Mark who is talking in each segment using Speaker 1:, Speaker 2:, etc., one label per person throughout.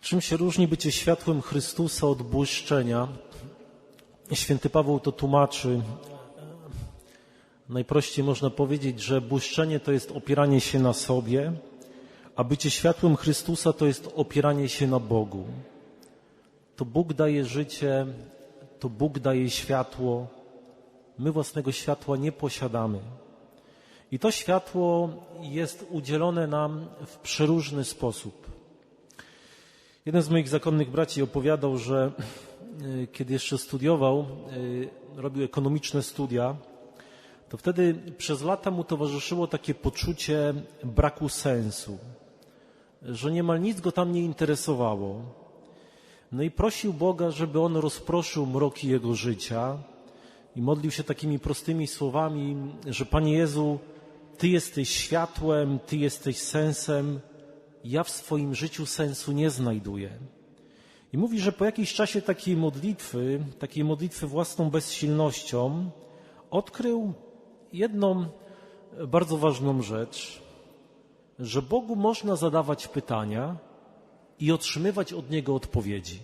Speaker 1: Czym się różni bycie światłem Chrystusa od błyszczenia? Święty Paweł to tłumaczy. Najprościej można powiedzieć, że błyszczenie to jest opieranie się na sobie, a bycie światłem Chrystusa to jest opieranie się na Bogu. To Bóg daje życie, to Bóg daje światło. My własnego światła nie posiadamy. I to światło jest udzielone nam w przeróżny sposób. Jeden z moich zakonnych braci opowiadał, że y, kiedy jeszcze studiował, y, robił ekonomiczne studia, to wtedy przez lata mu towarzyszyło takie poczucie braku sensu, że niemal nic go tam nie interesowało. No i prosił Boga, żeby on rozproszył mroki jego życia i modlił się takimi prostymi słowami, że Panie Jezu, Ty jesteś światłem, Ty jesteś sensem, ja w swoim życiu sensu nie znajduję. I mówi, że po jakimś czasie takiej modlitwy, takiej modlitwy własną bezsilnością, odkrył jedną bardzo ważną rzecz, że Bogu można zadawać pytania i otrzymywać od Niego odpowiedzi.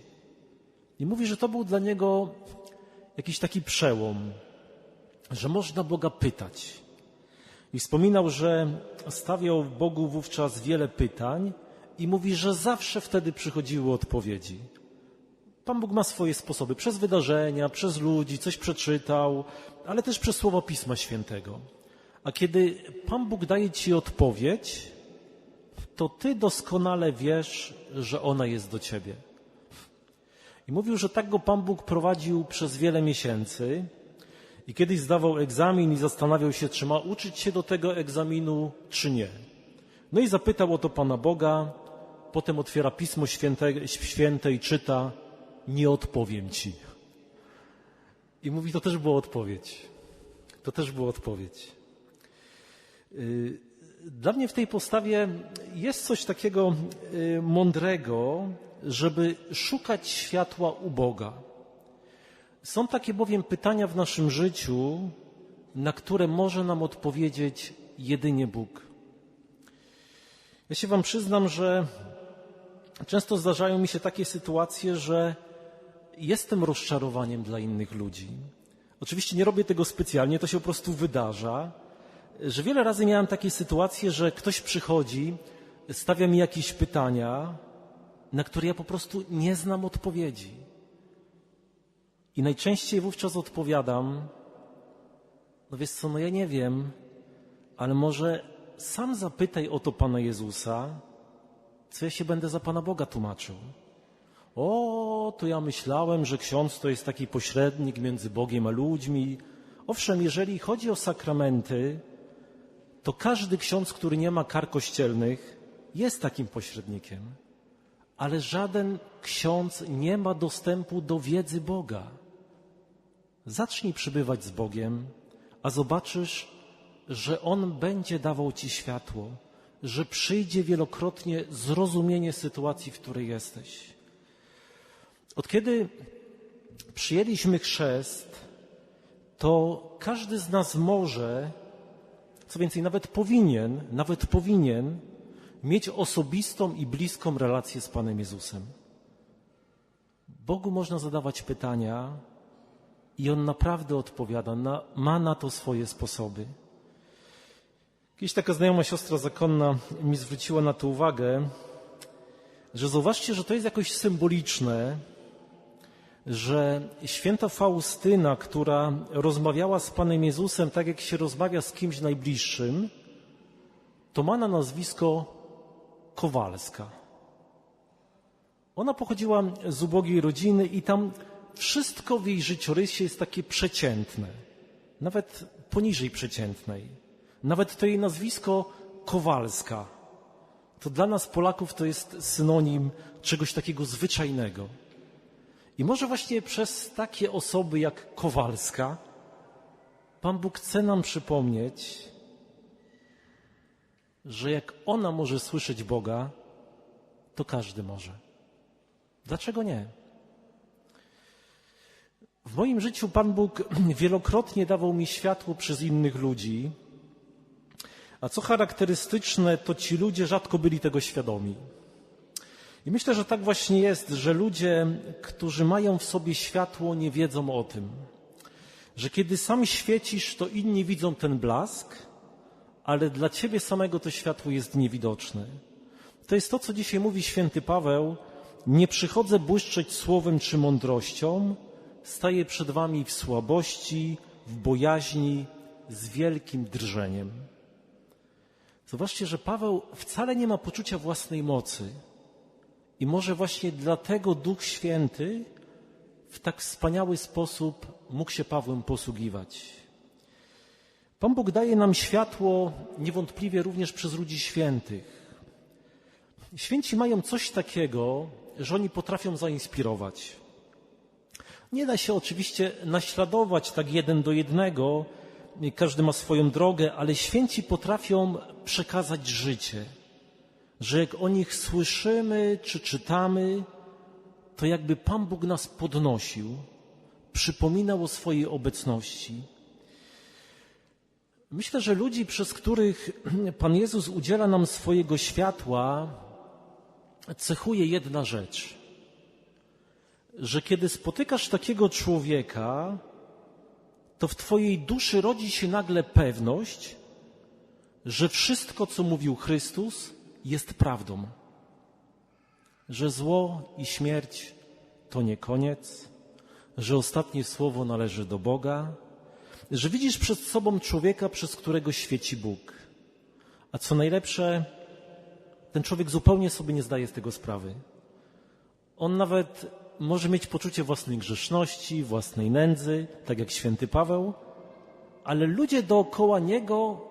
Speaker 1: I mówi, że to był dla niego jakiś taki przełom, że można Boga pytać. I wspominał, że stawiał Bogu wówczas wiele pytań i mówi, że zawsze wtedy przychodziły odpowiedzi. Pan Bóg ma swoje sposoby, przez wydarzenia, przez ludzi, coś przeczytał, ale też przez słowo Pisma Świętego. A kiedy Pan Bóg daje Ci odpowiedź, to Ty doskonale wiesz, że ona jest do Ciebie. I mówił, że tak go Pan Bóg prowadził przez wiele miesięcy, i kiedyś zdawał egzamin i zastanawiał się, czy ma uczyć się do tego egzaminu, czy nie. No i zapytał o to Pana Boga, potem otwiera Pismo Święte, Święte i czyta, nie odpowiem Ci. I mówi, to też była odpowiedź. To też była odpowiedź. Y, dla mnie w tej postawie jest coś takiego y, mądrego, żeby szukać światła u Boga. Są takie bowiem pytania w naszym życiu, na które może nam odpowiedzieć jedynie Bóg. Ja się Wam przyznam, że często zdarzają mi się takie sytuacje, że jestem rozczarowaniem dla innych ludzi. Oczywiście nie robię tego specjalnie, to się po prostu wydarza, że wiele razy miałem takie sytuacje, że ktoś przychodzi, stawia mi jakieś pytania, na które ja po prostu nie znam odpowiedzi. I najczęściej wówczas odpowiadam, no wiesz co, no ja nie wiem, ale może sam zapytaj o to Pana Jezusa, co ja się będę za Pana Boga tłumaczył. O, to ja myślałem, że ksiądz to jest taki pośrednik między Bogiem a ludźmi. Owszem, jeżeli chodzi o sakramenty, to każdy ksiądz, który nie ma kar kościelnych, jest takim pośrednikiem. Ale żaden ksiądz nie ma dostępu do wiedzy Boga. Zacznij przybywać z Bogiem, a zobaczysz, że On będzie dawał Ci światło, że przyjdzie wielokrotnie zrozumienie sytuacji, w której jesteś. Od kiedy przyjęliśmy chrzest, to każdy z nas może, co więcej, nawet powinien, nawet powinien mieć osobistą i bliską relację z Panem Jezusem. Bogu można zadawać pytania, i on naprawdę odpowiada, na, ma na to swoje sposoby. Kiedyś taka znajoma siostra zakonna mi zwróciła na to uwagę, że zauważcie, że to jest jakoś symboliczne, że święta Faustyna, która rozmawiała z Panem Jezusem tak, jak się rozmawia z kimś najbliższym, to ma na nazwisko Kowalska. Ona pochodziła z ubogiej rodziny i tam wszystko w jej życiorysie jest takie przeciętne, nawet poniżej przeciętnej. Nawet to jej nazwisko Kowalska. To dla nas Polaków to jest synonim czegoś takiego zwyczajnego. I może właśnie przez takie osoby jak Kowalska Pan Bóg chce nam przypomnieć, że jak ona może słyszeć Boga, to każdy może. Dlaczego nie? W moim życiu Pan Bóg wielokrotnie dawał mi światło przez innych ludzi, a co charakterystyczne, to ci ludzie rzadko byli tego świadomi. I myślę, że tak właśnie jest, że ludzie, którzy mają w sobie światło, nie wiedzą o tym. Że kiedy sam świecisz, to inni widzą ten blask, ale dla ciebie samego to światło jest niewidoczne. To jest to, co dzisiaj mówi święty Paweł. Nie przychodzę błyszczeć słowem czy mądrością, staję przed wami w słabości, w bojaźni, z wielkim drżeniem. Zobaczcie, że Paweł wcale nie ma poczucia własnej mocy. I może właśnie dlatego Duch Święty w tak wspaniały sposób mógł się Pawłem posługiwać. Pan Bóg daje nam światło niewątpliwie również przez ludzi świętych. Święci mają coś takiego, że oni potrafią zainspirować. Nie da się oczywiście naśladować tak jeden do jednego, każdy ma swoją drogę, ale święci potrafią przekazać życie. Że jak o nich słyszymy czy czytamy, to jakby Pan Bóg nas podnosił, przypominał o swojej obecności. Myślę, że ludzi, przez których Pan Jezus udziela nam swojego światła, cechuje jedna rzecz. Że kiedy spotykasz takiego człowieka, to w Twojej duszy rodzi się nagle pewność, że wszystko, co mówił Chrystus, jest prawdą. Że zło i śmierć to nie koniec, że ostatnie słowo należy do Boga, że widzisz przed sobą człowieka, przez którego świeci Bóg. A co najlepsze, ten człowiek zupełnie sobie nie zdaje z tego sprawy. On nawet może mieć poczucie własnej grzeszności, własnej nędzy, tak jak święty Paweł, ale ludzie dookoła niego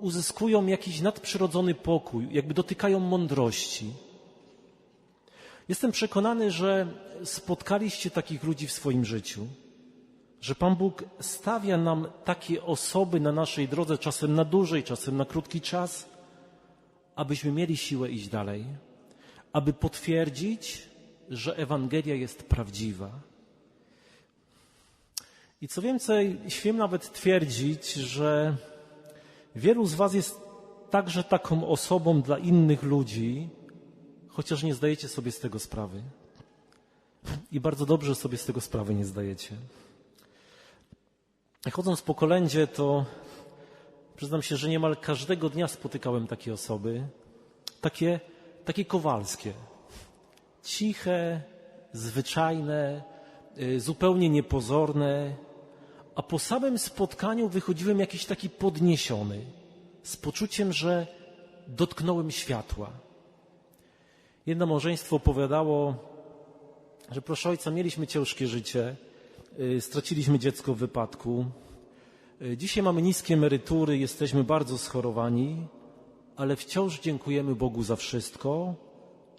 Speaker 1: uzyskują jakiś nadprzyrodzony pokój, jakby dotykają mądrości. Jestem przekonany, że spotkaliście takich ludzi w swoim życiu, że Pan Bóg stawia nam takie osoby na naszej drodze, czasem na dłużej, czasem na krótki czas, abyśmy mieli siłę iść dalej, aby potwierdzić, że Ewangelia jest prawdziwa. I co więcej, śmiem nawet twierdzić, że wielu z Was jest także taką osobą dla innych ludzi, chociaż nie zdajecie sobie z tego sprawy. I bardzo dobrze sobie z tego sprawy nie zdajecie. Chodząc po kolędzie, to przyznam się, że niemal każdego dnia spotykałem takie osoby, takie, takie kowalskie, ciche, zwyczajne, y, zupełnie niepozorne, a po samym spotkaniu wychodziłem jakiś taki podniesiony, z poczuciem, że dotknąłem światła. Jedno małżeństwo opowiadało, że proszę ojca, mieliśmy ciężkie życie, y, straciliśmy dziecko w wypadku, y, dzisiaj mamy niskie emerytury, jesteśmy bardzo schorowani, ale wciąż dziękujemy Bogu za wszystko,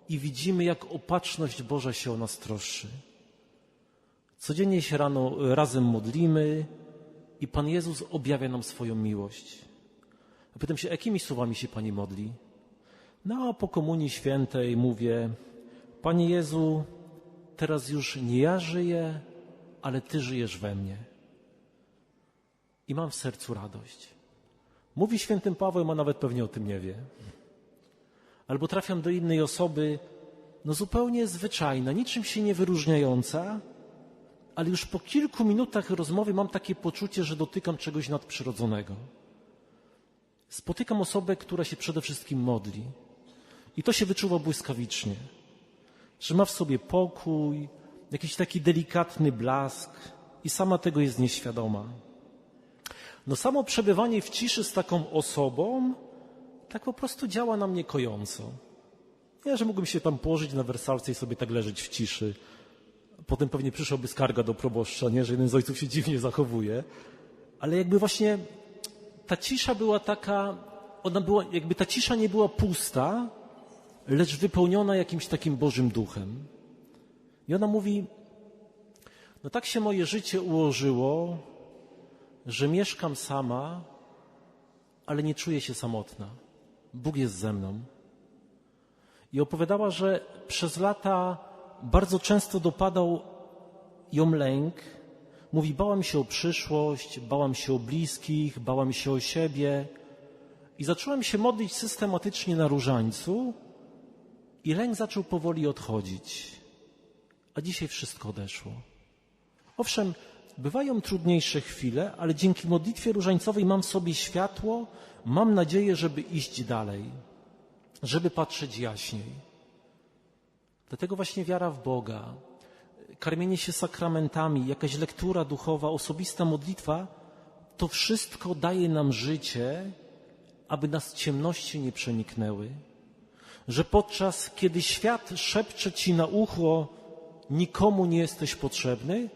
Speaker 1: i widzimy, jak opatrzność Boża się o nas troszczy. Codziennie się rano razem modlimy i Pan Jezus objawia nam swoją miłość. Pytam się, jakimi słowami się Pani modli? No a po Komunii Świętej mówię, Panie Jezu, teraz już nie ja żyję, ale Ty żyjesz we mnie. I mam w sercu radość. Mówi świętym Paweł, a nawet pewnie o tym nie wie albo trafiam do innej osoby, no zupełnie zwyczajna, niczym się nie wyróżniająca, ale już po kilku minutach rozmowy mam takie poczucie, że dotykam czegoś nadprzyrodzonego. Spotykam osobę, która się przede wszystkim modli. I to się wyczuwa błyskawicznie, że ma w sobie pokój, jakiś taki delikatny blask i sama tego jest nieświadoma. No samo przebywanie w ciszy z taką osobą tak po prostu działa na mnie kojąco. Ja, że mógłbym się tam położyć na wersalce i sobie tak leżeć w ciszy. Potem pewnie przyszłaby skarga do proboszcza, nie? że jeden z ojców się dziwnie zachowuje. Ale jakby właśnie ta cisza była taka, ona była, jakby ta cisza nie była pusta, lecz wypełniona jakimś takim Bożym Duchem. I ona mówi, no tak się moje życie ułożyło, że mieszkam sama, ale nie czuję się samotna. Bóg jest ze mną. I opowiadała, że przez lata bardzo często dopadał ją lęk. Mówi, bałam się o przyszłość, bałam się o bliskich, bałam się o siebie. I zacząłem się modlić systematycznie na różańcu I lęk zaczął powoli odchodzić, a dzisiaj wszystko odeszło. Owszem, bywają trudniejsze chwile, ale dzięki modlitwie różańcowej mam w sobie światło, mam nadzieję, żeby iść dalej, żeby patrzeć jaśniej. Dlatego właśnie wiara w Boga, karmienie się sakramentami, jakaś lektura duchowa, osobista modlitwa, to wszystko daje nam życie, aby nas ciemności nie przeniknęły. Że podczas kiedy świat szepcze ci na ucho, nikomu nie jesteś potrzebny,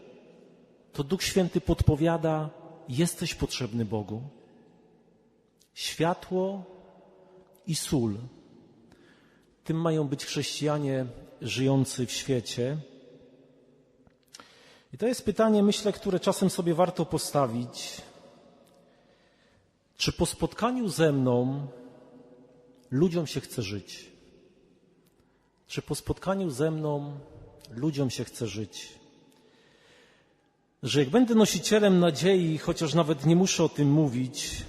Speaker 1: to Duch Święty podpowiada, jesteś potrzebny Bogu. Światło i sól. Tym mają być chrześcijanie żyjący w świecie. I to jest pytanie, myślę, które czasem sobie warto postawić. Czy po spotkaniu ze mną ludziom się chce żyć? Czy po spotkaniu ze mną ludziom się chce żyć? Że jak będę nosicielem nadziei, chociaż nawet nie muszę o tym mówić,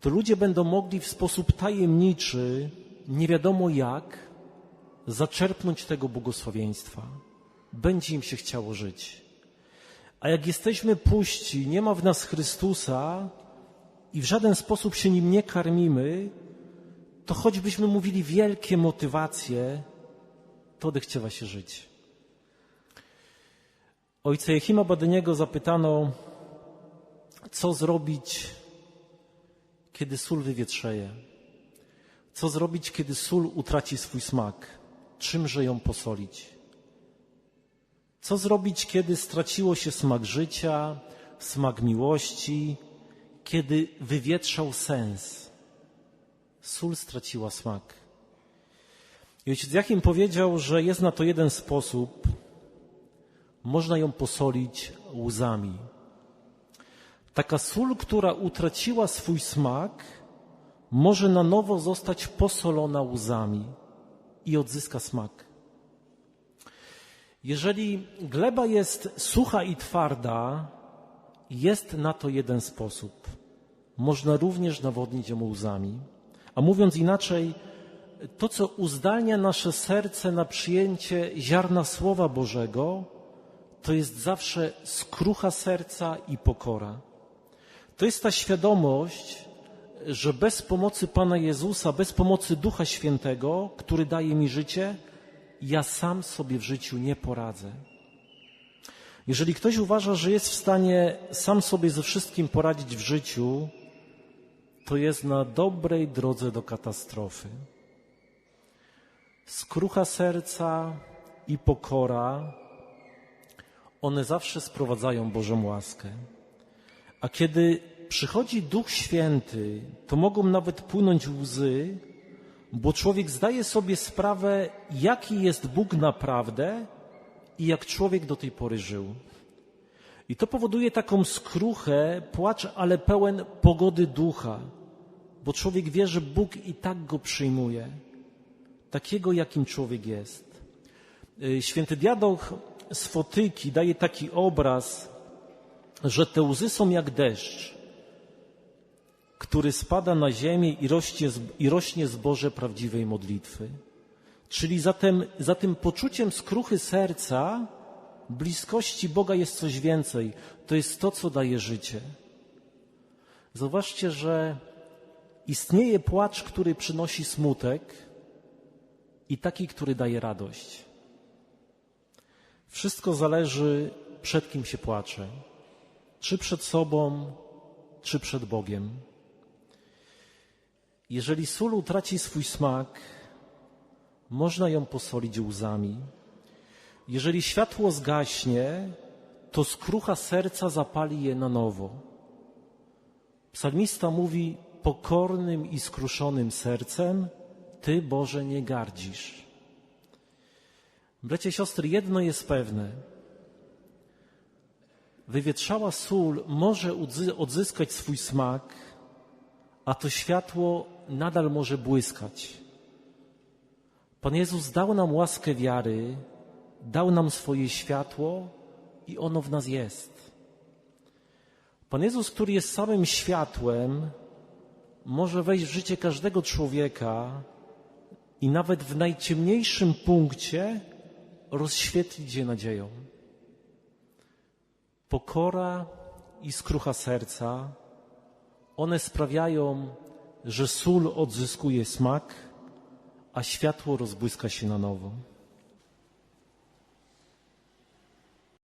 Speaker 1: to ludzie będą mogli w sposób tajemniczy, nie wiadomo jak, zaczerpnąć tego błogosławieństwa. Będzie im się chciało żyć. A jak jesteśmy puści, nie ma w nas Chrystusa i w żaden sposób się nim nie karmimy, to choćbyśmy mówili wielkie motywacje, to odechciewa się żyć. Ojca Jechima Badeniego zapytano, co zrobić, kiedy sól wywietrzeje? Co zrobić, kiedy sól utraci swój smak? Czymże ją posolić? Co zrobić, kiedy straciło się smak życia, smak miłości, kiedy wywietrzał sens? Sól straciła smak. I ojciec Jachim powiedział, że jest na to jeden sposób. Można ją posolić łzami. Taka sól, która utraciła swój smak, może na nowo zostać posolona łzami i odzyska smak. Jeżeli gleba jest sucha i twarda, jest na to jeden sposób. Można również nawodnić ją łzami. A mówiąc inaczej, to, co uzdalnia nasze serce na przyjęcie ziarna Słowa Bożego, to jest zawsze skrucha serca i pokora. To jest ta świadomość, że bez pomocy Pana Jezusa, bez pomocy Ducha Świętego, który daje mi życie, ja sam sobie w życiu nie poradzę. Jeżeli ktoś uważa, że jest w stanie sam sobie ze wszystkim poradzić w życiu, to jest na dobrej drodze do katastrofy. Skrucha serca i pokora, one zawsze sprowadzają Bożą łaskę. A kiedy przychodzi Duch Święty, to mogą nawet płynąć łzy, bo człowiek zdaje sobie sprawę, jaki jest Bóg naprawdę i jak człowiek do tej pory żył. I to powoduje taką skruchę, płacz, ale pełen pogody ducha, bo człowiek wie, że Bóg i tak go przyjmuje, takiego, jakim człowiek jest. Y, święty Diadoch z Fotyki daje taki obraz, że te łzy są jak deszcz który spada na ziemię i rośnie, i rośnie zboże prawdziwej modlitwy. Czyli zatem, za tym poczuciem skruchy serca, bliskości Boga jest coś więcej. To jest to, co daje życie. Zauważcie, że istnieje płacz, który przynosi smutek i taki, który daje radość. Wszystko zależy, przed kim się płacze. Czy przed sobą, czy przed Bogiem. Jeżeli sól utraci swój smak, można ją posolić łzami. Jeżeli światło zgaśnie, to skrucha serca zapali je na nowo. Psalmista mówi: Pokornym i skruszonym sercem Ty, Boże, nie gardzisz. Bracie, siostry, jedno jest pewne. Wywietrzała sól może odzyskać swój smak, a to światło nadal może błyskać. Pan Jezus dał nam łaskę wiary, dał nam swoje światło i ono w nas jest. Pan Jezus, który jest samym światłem, może wejść w życie każdego człowieka i nawet w najciemniejszym punkcie rozświetlić je nadzieją. Pokora i skrucha serca, one sprawiają, że sól odzyskuje smak, a światło rozbłyska się na nowo.